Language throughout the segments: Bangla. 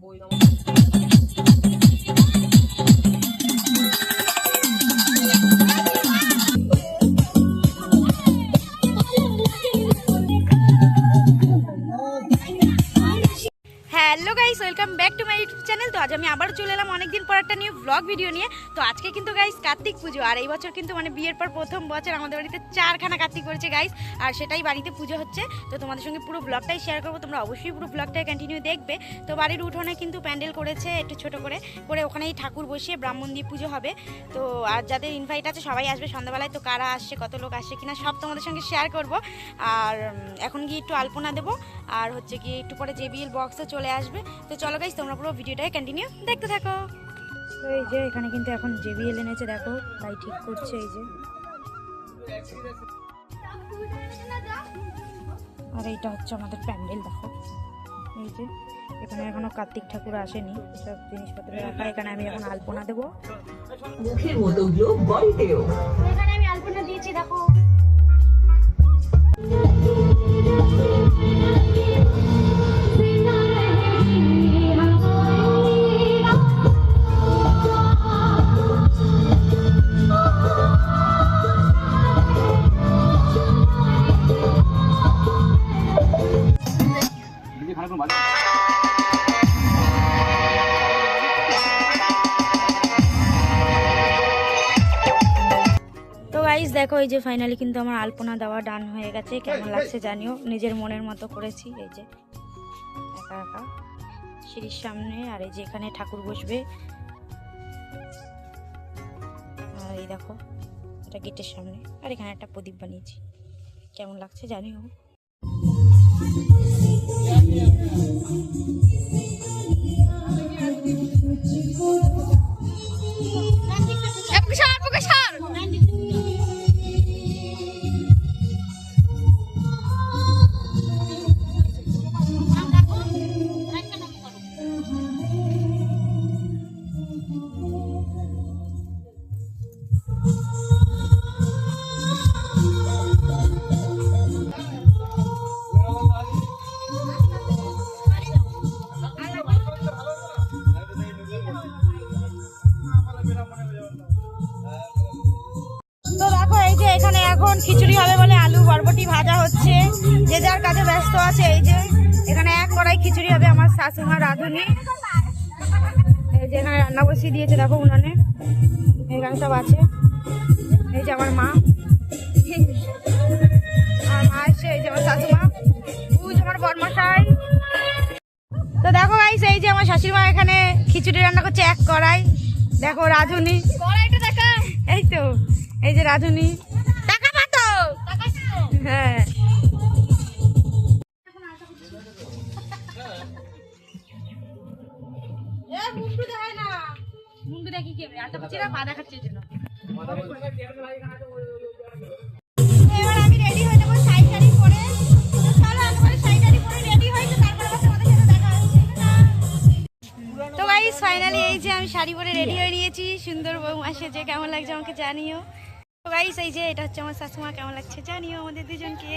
boi não. New blog video নিয়ে। তো আজকে কিন্তু গাইস কার্তিক পুজো, আর এই বছর কিন্তু মানে বিয়ের পর প্রথম বছর আমাদের বাড়িতে চারখানা কার্তিক করেছে গাইস আর সেটাই বাড়িতে পুজো হচ্ছে। তো তোমাদের সঙ্গে পুরো ব্লগটাই শেয়ার করব, তোমরা অবশ্যই পুরো ব্লগটাই কন্টিনিউ দেখবে। তো বাড়ির উঠোনে কিন্তু প্যান্ডেল করেছে একটু ছোট করে করে ওখানেই ঠাকুর বসিয়ে ব্রাহ্মণ দিয়ে পুজো হবে। তো আর যাদের ইনভাইট আছে সবাই আসবে সন্ধ্যাবেলায়, তো কারা আসছে, কত লোক আসছে কিনা সব তোমাদের সঙ্গে শেয়ার করব। আর এখন গিয়ে একটু আলপনা দেবো, আর হচ্ছে গিয়ে একটু পরে জেবিএল বক্সও চলে আসবে। তো চলো গাইস তোমরা পুরো ভিডিওটাই কন্টিনিউ দেখতে থাকো। তো এই যে এখানে কিন্তু এখন জেবিএল এনেছে দেখো তাই ঠিক করছে এই যে। আর এইটা হচ্ছে আমাদের প্যান্ডেল দেখো। এই যে এখানে এখনও কার্তিক ঠাকুর আসেনি সব জিনিসপত্র রাখা। এখানে আমি এখন আলপনা দেবো। মুখের মতো গ্লো বডিতেও এখানে আমি আলপনা দিয়েছি দেখো। এই যে ফাইনালি কিন্তু আমার আলপনা দেওয়া ডান হয়ে গেছে। কেমন লাগছে জানিও। নিজের মনের মতো করেছি। এই যে একা একা। সিঁড়ির সামনে আর এই যে এখানে ঠাকুর বসবে। আর এই দেখো এটা গেটের সামনে। আর এখানে একটা প্রদীপ বানিয়েছি। কেমন লাগছে জানিও। তো দেখো, এই যে এখানে এখন খিচুড়ি হবে বলে আলু বরবটি ভাজা হচ্ছে। যে যার কাজে ব্যস্ত আছে, এই যে এখানে এক কড়াই খিচুড়ি হবে আমার শাশুমা রাঁধুনি। এই যে এখানে রান্না বসিয়ে দিয়েছে, দেখো উনানে। এখানে সব আছে। এই যে আমার মা। আর মা যে আমার শাশুমা। বুঝ আমার বর্মশাই। তো দেখো গাইস এই যে আমার শাশুড়ি মা এখানে খিচুড়ি রান্না করছে এক কড়াই। দেখো রাঁধুনি। এই তো এই যে রাঁধুনি। হ্যাঁ। এবার আমি রেডি হয়ে যাব শাড়ি আমি শাড়ি পরে রেডি হয়ে নিয়েছি। সুন্দর বউ আসেছে কেমন লাগছে আমাকে জানিও। গাইস এই যে, এটা হচ্ছে আমার শাশুমা কেমন লাগছে জানিও আমাদের দুজনকে।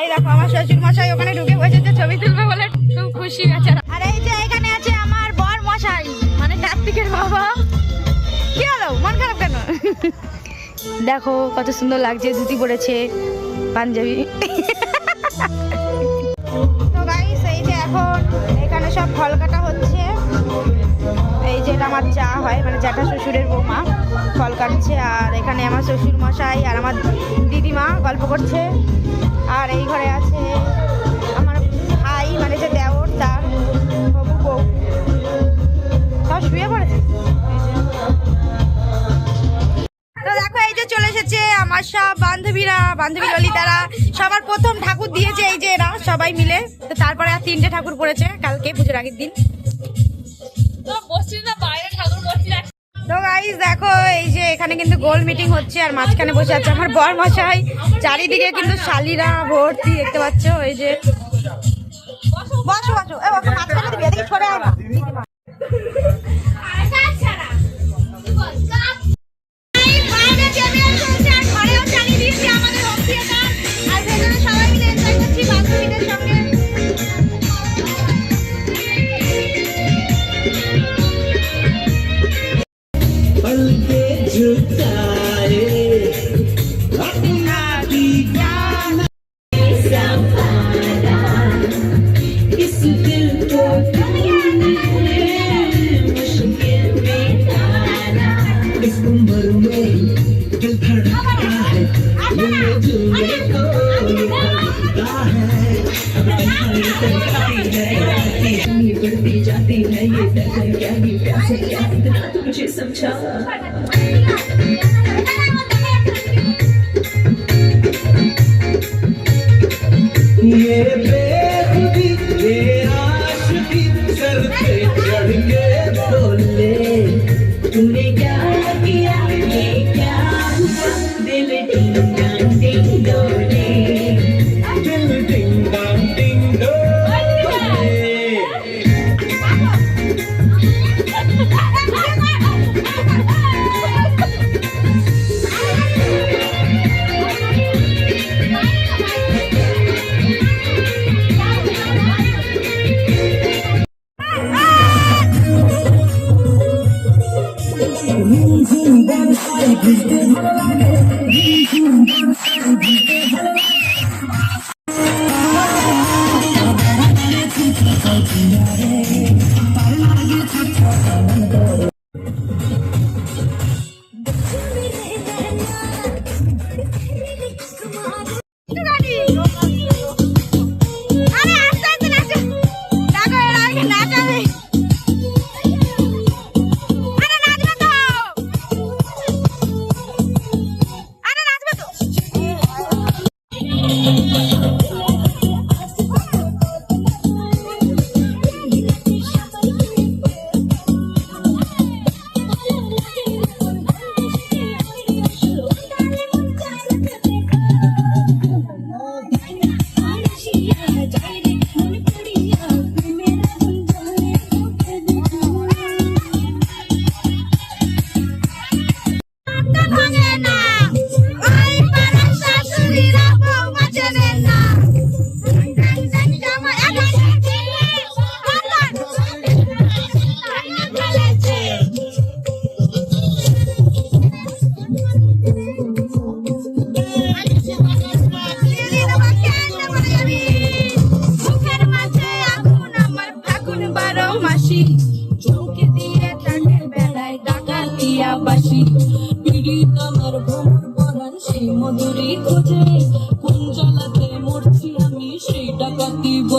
এই দেখো আমার শ্বশুর মশাই ওখানে ঢুকে বসেছে ছবি তুলবে বলে খুব খুশি আছে আর এই যে এখানে আছে আমার বর মশাই মানে কার্তিকের বাবা। কি হলো? মন খারাপ কেন? দেখো কত সুন্দর লাগছে ধুতি পরেছে পাঞ্জাবি। তো গাইস এই যে এখন এখানে সব ফল কাটা হচ্ছে। এই যেটা আমার চা হয় মানে জ্যাঠা শ্বশুরের বৌমা ফল কাটছে। আর এখানে আমার শ্বশুর মশাই আর আমার দিদিমা গল্প করছে। আর এই ঘরে আছে আমার ভাই মানে যে দেওর, তার হবু বউ। সব শুয়ে পড়েছে। দেখো, এই যে চলে এসেছে আমার সব বান্ধবীরা, বান্ধবী ললিতারা। সবার প্রথম ঠাকুর দিয়েছে এই যে এরা সবাই মিলে। তো তারপরে আর তিনটে ঠাকুর পড়েছে কালকে, পুজোর আগের দিন। তো গাইস দেখো, এই যে এখানে কিন্তু গোল মিটিং হচ্ছে আর মাঝখানে বসে আছে আমার বর মশাই চারিদিকে কিন্তু শালিরা ভর্তি, দেখতে পাচ্ছ? এই যে সবাই মিলে এনজয় করছি, বান্ধবীদের সঙ্গে। तन्हाई है ये बढ़ती जाती है ये डर क्या ये प्यास क्या इतना तो मुझे समझा ये बेखुदी, ये आशिकी सर पे चढ़ के बोले, तूने किया আরে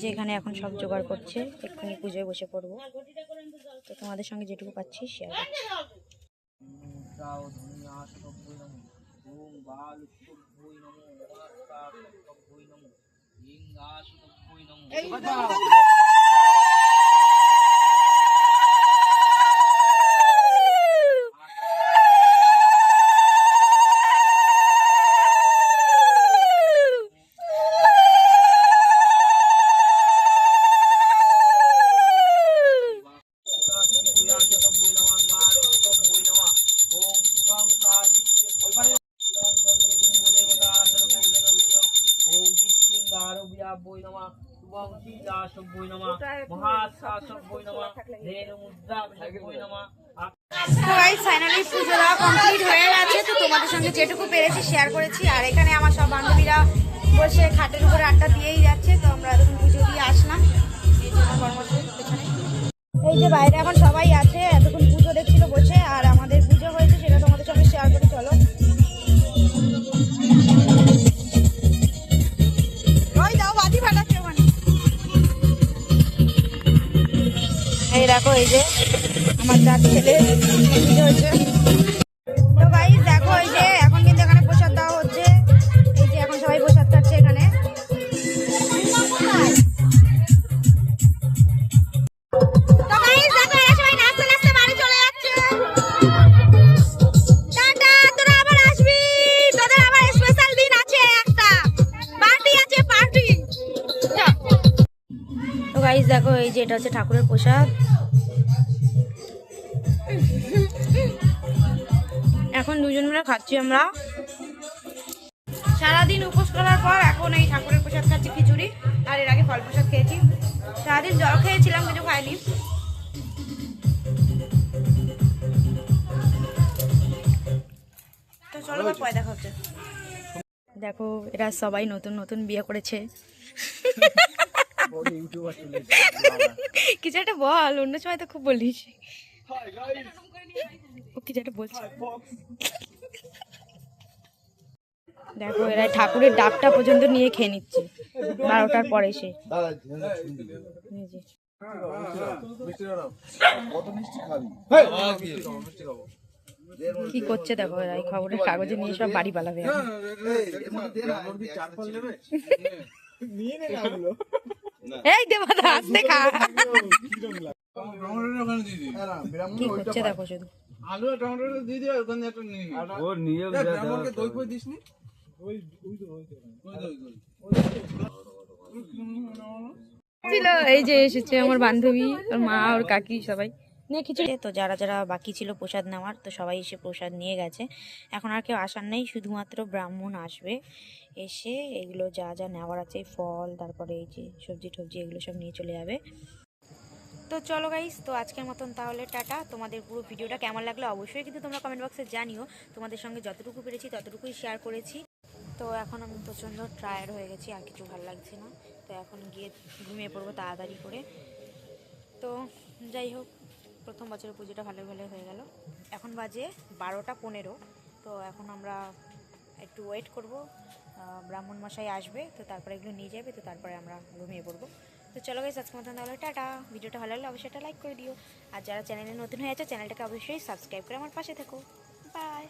যে এখানে এখন সব জোগাড় করছে, এক্ষুনি পুজোয় বসে পড়ব। তো তোমাদের সঙ্গে যেটুকু পাচ্ছি শেয়ার করছি। ফাইনালি পুজো দেওয়া কমপ্লিট হয়ে গেছে। তো তোমাদের সঙ্গে যেটুকু পেরেছি শেয়ার করেছি। আর এখানে আমার সব বান্ধবীরা বসে খাটের উপরে আড্ডা দিয়েই যাচ্ছে। তো আমরা এতক্ষণ পুজো দিয়ে আসলাম। এই যে বাইরে এখন সবাই আছে, এতক্ষণ পুজো দেখছিল বসে। আর এই দেখো এই যে আমার চার ছেলে হয়েছে তো গাইস দেখো এই যে এটা হচ্ছে ঠাকুরের প্রসাদ। এখন দুজন মিলে খাচ্ছি আমরা। সারাদিন উপোস করার পর এখন এই ঠাকুরের প্রসাদ খাচ্ছি খিচুড়ি আর এর আগে ফল প্রসাদ খেয়েছি। সারাদিন জল খেয়েছিলাম কিছু খাইনি। তো চলো দেখা হচ্ছে। দেখো এরা সবাই নতুন নতুন বিয়ে করেছে। কিছু একটা বল অন্য সময় তো খুব বলিস ও কিছু একটা বলছে দেখো এরা ঠাকুরের ডাবটা পর্যন্ত নিয়ে খেয়ে নিচ্ছে বারোটার পরে সে কি করছে দেখো এরা এই খবরের কাগজে নিয়ে সব বাড়ি পালাবে এখন। এই খা। কি করছে দেখো শুধু। আলু আর টমেটো দিয়ে দিও ওখানে একটা নিয়ে ওর নিয়ে দেখ, ব্রাহ্মণকে দই ফই দিসনি? ওই দই, দই। ছিল এই যে এসেছে আমার বান্ধবী ওর মা ওর কাকি সবাই। নিয়ে খিচুড়ি তো যারা যারা বাকি ছিল প্রসাদ নেওয়ার, তো সবাই এসে প্রসাদ নিয়ে গেছে। এখন আর কেউ আসার নেই, শুধুমাত্র ব্রাহ্মণ আসবে। এসে এগুলো যা যা নেওয়ার আছে, ফল, তারপরে এই যে সবজি টবজি, এগুলো সব নিয়ে চলে যাবে। তো চলো গাইস তো আজকের মতন তাহলে টাটা। তোমাদের পুরো ভিডিওটা কেমন লাগল অবশ্যই কিন্তু তোমরা কমেন্ট বক্সে জানিও। তোমাদের সঙ্গে যতটুকু পেরেছি ততটুকুই শেয়ার করেছি। তো এখন আমি প্রচণ্ড টায়ার্ড হয়ে গেছি, আর কিছু ভালো লাগছে না। তো এখন গিয়ে ঘুমিয়ে পড়ব তাড়াতাড়ি করে। তো যাই হোক। প্রথম বছরের পুজোটা ভালো ভালো হয়ে গেল। এখন বাজে বারোটা পনেরো, তো এখন আমরা একটু ওয়েট করব। ব্রাহ্মণ মশাই আসবে, তো তারপরে এগুলো নিয়ে যাবে, তো তারপরে আমরা ঘুমিয়ে পড়ব। তো চলো গাইজ আজকে মতন তাহলে টাটা। ভিডিওটা ভালো লাগলে অবশ্যই একটা লাইক করে দিও। আর যারা চ্যানেলে নতুন হয়ে আছে চ্যানেলটাকে অবশ্যই সাবস্ক্রাইব করে আমার পাশে থেকো। বাই